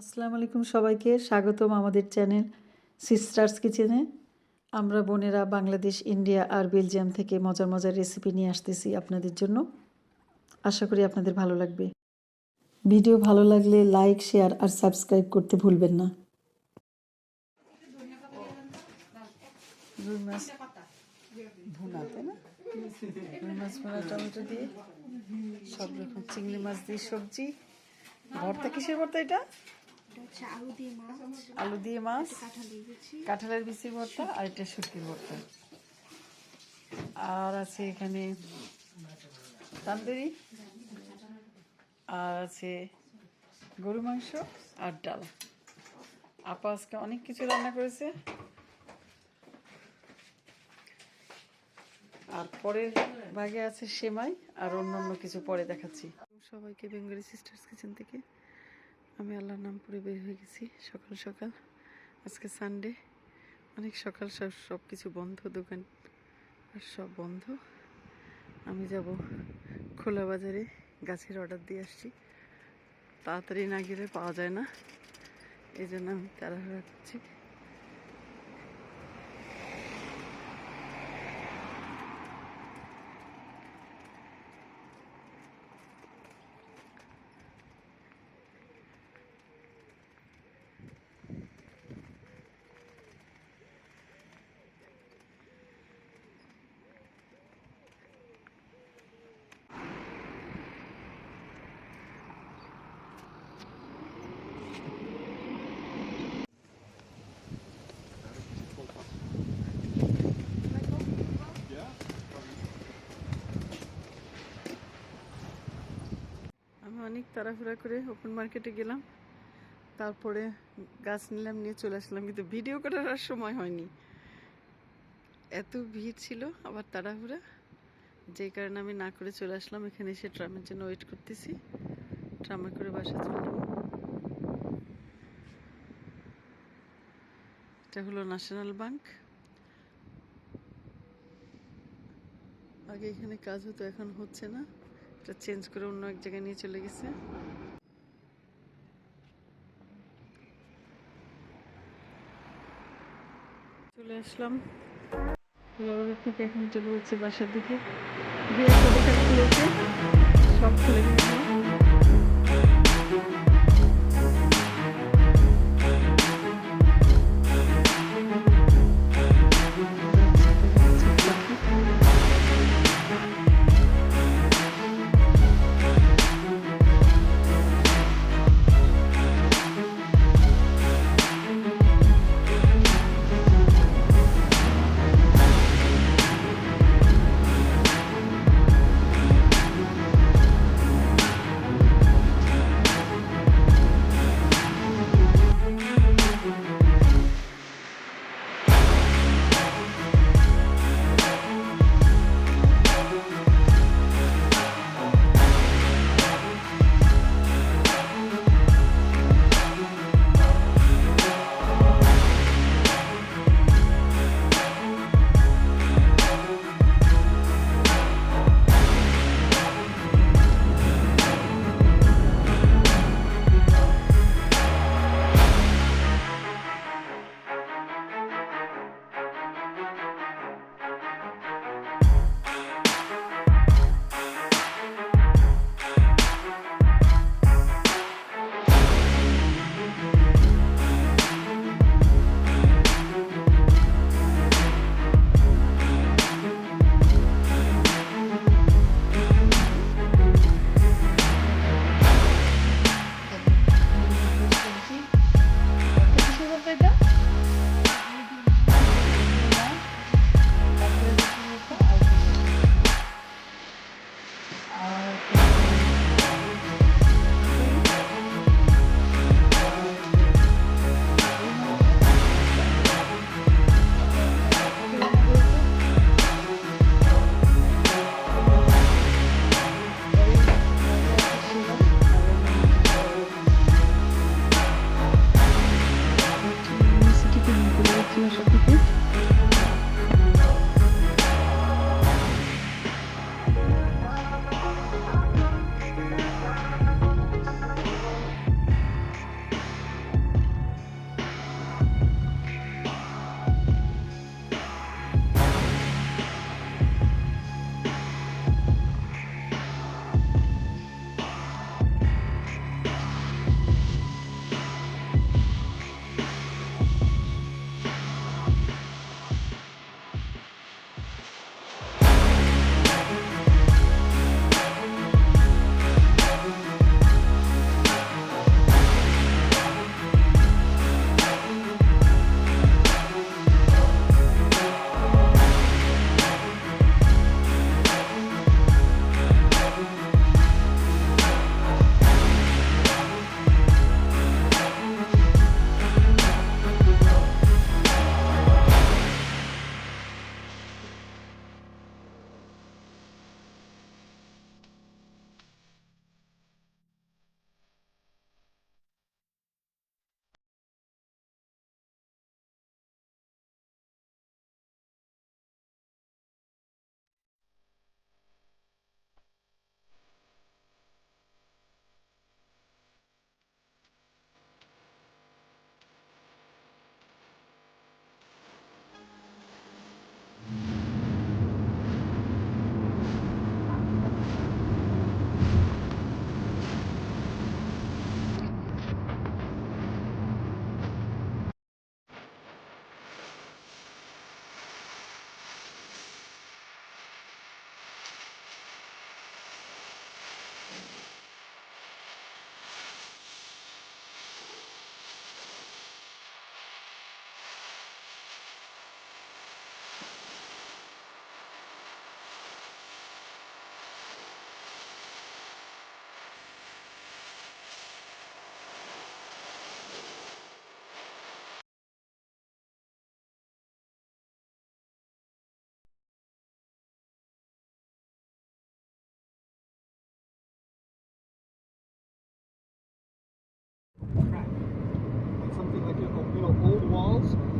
আসসালামু আলাইকুম সবাইকে, স্বাগতম আমাদের চ্যানেল সিস্টার্স কিচেনে আমরা বোনেরা বাংলাদেশ, ইন্ডিয়া আর বেলজিয়াম থেকে মজার মজার রেসিপি নিয়ে আসতেছি আপনাদের জন্য। আশা করি আপনাদের ভালো লাগবে। ভিডিও ভালো লাগলে লাইক শেয়ার আর সাবস্ক্রাইব করতে ভুলবেন না। রুই মাছ। টমেটো দিয়ে চিংড়ি মাছ দিয়ে সবজি। ভর্তা, কিসের ভর্তা এটা? আলু দিয়ে মাছ আলু দিয়ে মাছ কাঁঠাল দিয়েছি। কাঁঠালের বিচি ভর্তা আর এটা শুটকির ভর্তা। আর আছে এখানে তান্দুরি আর আছে গরু মাংস আর ডাল। আপা আজকে অনেক কিছু রান্না করেছে। আর পরের ভাগে আছে সেমাই আর অন্য অন্য কিছু পরে দেখাচ্ছি। সবাইকে বেঙ্গলি সিস্টার্স কিচেন থেকে আমি আল্লাহর নাম পরে বের হয়ে গেছি, সকাল সকাল। আজকে সানডে অনেক সকাল সব সব কিছু বন্ধ, দোকান আর সব বন্ধ। আমি যাব খোলা বাজারে, গাছের অর্ডার দিয়ে আসছি। তাড়াতাড়ি না গেলে পাওয়া যায় না। এই জন্য আমি তাড়াহুড়া করছি আমি অনেক তাড়াহুড়া করে ওপেন মার্কেটে গেলাম। তারপরে গাছ নিলাম, নিয়ে চলে আসলাম। কিন্তু ভিডিও করার আর সময় হয়নি। এত ভিড় ছিল, আবার তাড়াহুড়া। যেই কারণে আমি না করে চলে আসলাম। এখানে এসে ট্রামের জন্য ওয়েট করতেছি। ট্রামে করে বাসা চলে এটা হলো ন্যাশনাল ব্যাংক আগে এখানে কাজ হতো, এখন হচ্ছে না। এটা চেঞ্জ করে অন্য এক জায়গায় নিয়ে চলে গেছে। চলে আসলাম। থেকে এখন চলে যাচ্ছে বাসার দিকে। সব খুলে গেছে। You know, old walls.